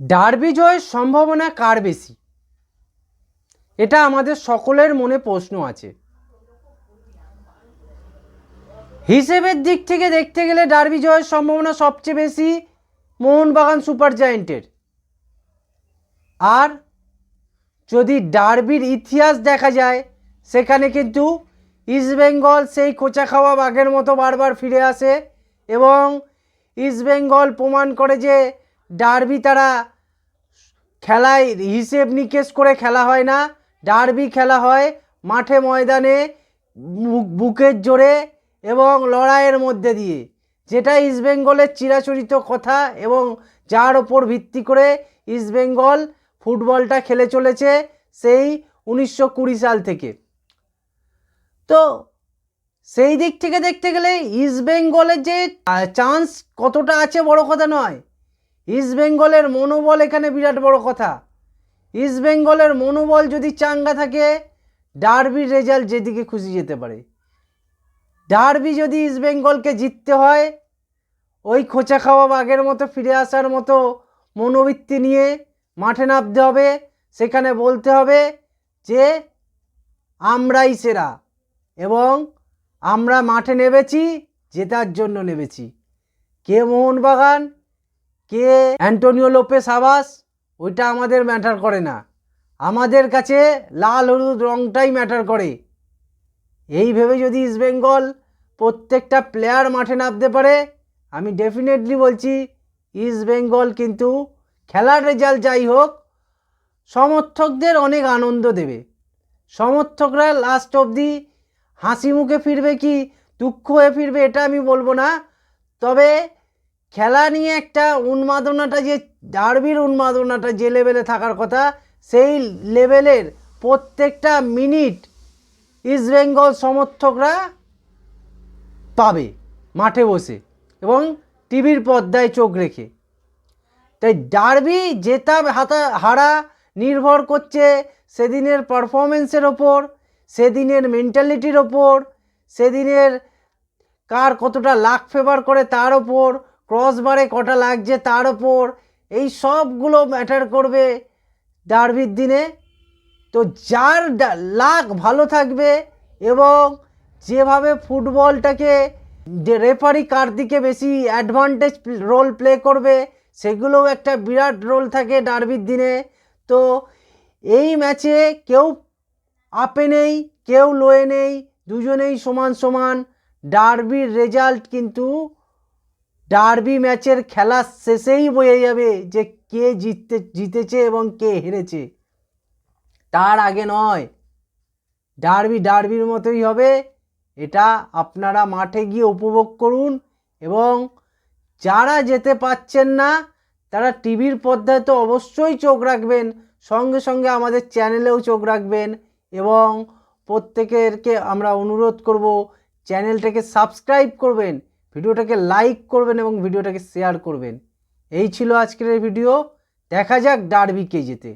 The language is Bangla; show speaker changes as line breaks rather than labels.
ডার্বি জয়ের সম্ভাবনা কার বেশি? এটা আমাদের সকলের মনে প্রশ্ন আছে। হিসেবের দিক থেকে দেখতে গেলে ডার্বি জয়ের সম্ভাবনা সবচেয়ে বেশি মোহনবাগান সুপার জায়েন্টের। আর যদি ডার্বির ইতিহাস দেখা যায়, সেখানে কিন্তু ইস্টবেঙ্গল সেই কোচা খাওয়া বাঘের মতো বারবার ফিরে আসে এবং ইস্টবেঙ্গল প্রমাণ করে যে ডার্বি তারা খেলায় হিসেব নিকেশ করে খেলা হয় না। ডার্বি খেলা হয় মাঠে ময়দানে বুকের জোরে এবং লড়াইয়ের মধ্যে দিয়ে। যেটা ইস্টবেঙ্গলের চিরাচরিত কথা এবং যার ওপর ভিত্তি করে ইস্টবেঙ্গল ফুটবলটা খেলে চলেছে সেই উনিশশো কুড়ি সাল থেকে। তো সেই দিক থেকে দেখতে গেলে ইস্টবেঙ্গলের যে চান্স কতটা আছে বড় কথা নয়। ইস্টবেঙ্গলের মনোবল এখানে বিরাট বড় কথা। ইস্টবেঙ্গলের মনোবল যদি চাঙ্গা থাকে ডার্বির রেজাল্ট যেদিকে খুশি যেতে পারে। ডার্বি যদি ইস্টবেঙ্গলকে জিততে হয়, ওই খোঁচা খাওয়া বাঘের মতো ফিরে আসার মতো মনোবৃত্তি নিয়ে মাঠে নামতে হবে। সেখানে বলতে হবে যে, আমরাই সেরা এবং আমরা মাঠে নেমেছি, জেতার জন্য নেমেছি। কে মোহনবাগান? কে? Antonio Lopez Habas? ওইটা আমাদের ম্যাটার করে না। আমাদের কাছে লাল হলুদ রংটাই ম্যাটার করে। এই ভেবে যদি ইস্টবেঙ্গল প্রত্যেকটা প্লেয়ার মাঠে নামতে পারে, আমি ডেফিনেটলি বলছি ইস্টবেঙ্গল কিন্তু খেলার রেজাল্ট যাই হোক, সমর্থকদের অনেক আনন্দ দেবে। সমর্থকরা লাস্ট অবধি হাসি মুখে ফিরবে কি, দুঃখ হয়ে ফিরবে এটা আমি বলব না। তবে খেলা নিয়ে একটা উন্মাদনাটা যে, ডার্বির উন্মাদনাটা যে লেভেলে থাকার কথা, সেই লেভেলের প্রত্যেকটা মিনিট ইস্টবেঙ্গল সমর্থকরা পাবে মাঠে বসে এবং টিভির পর্দায় চোখ রেখে। তাই ডার্বি জেতা হাতা হারা নির্ভর করছে সেদিনের পারফরমেন্সের ওপর, সেদিনের মেন্টালিটির ওপর, সেদিনের কার কতটা লাক ফেভার করে তার ওপর ক্রসবারে কটা লাগছে তার ওপর এই সবগুলো ম্যাটার করবে ডার্বির দিনে। তো যার লাক ভালো থাকবে এবং যেভাবে ফুটবলটাকে যে রেফারি কার দিকে বেশি অ্যাডভান্টেজ রোল প্লে করবে, সেগুলোও একটা বিরাট রোল থাকে ডার্বির দিনে। তো এই ম্যাচে কেউ আপে নেই, কেউ লোয়ে নেই, দুজনেই সমান সমান। ডার্বির রেজাল্ট কিন্তু ডার্বি ম্যাচের খেলা শেষেই বোঝা যাবে যে কে জিততে, জিতেছে এবং কে হেরেছে। তার আগে নয়, ডার্বি ডার্বির মতোই হবে। এটা আপনারা মাঠে গিয়ে উপভোগ করুন এবং যারা যেতে পাচ্ছেন না, তারা টিভির পর্দায় তো অবশ্যই চোখ রাখবেন, সঙ্গে সঙ্গে আমাদের চ্যানেলেও চোখ রাখবেন এবং প্রত্যেকেরকে আমরা অনুরোধ করব, চ্যানেলটাকে সাবস্ক্রাইব করবেন। ভিডিওটাকে লাইক করবেন এবং ভিডিওটাকে শেয়ার করবেন। এই ছিল আজকের ভিডিও দেখা যাক ডার্বি কে যেতে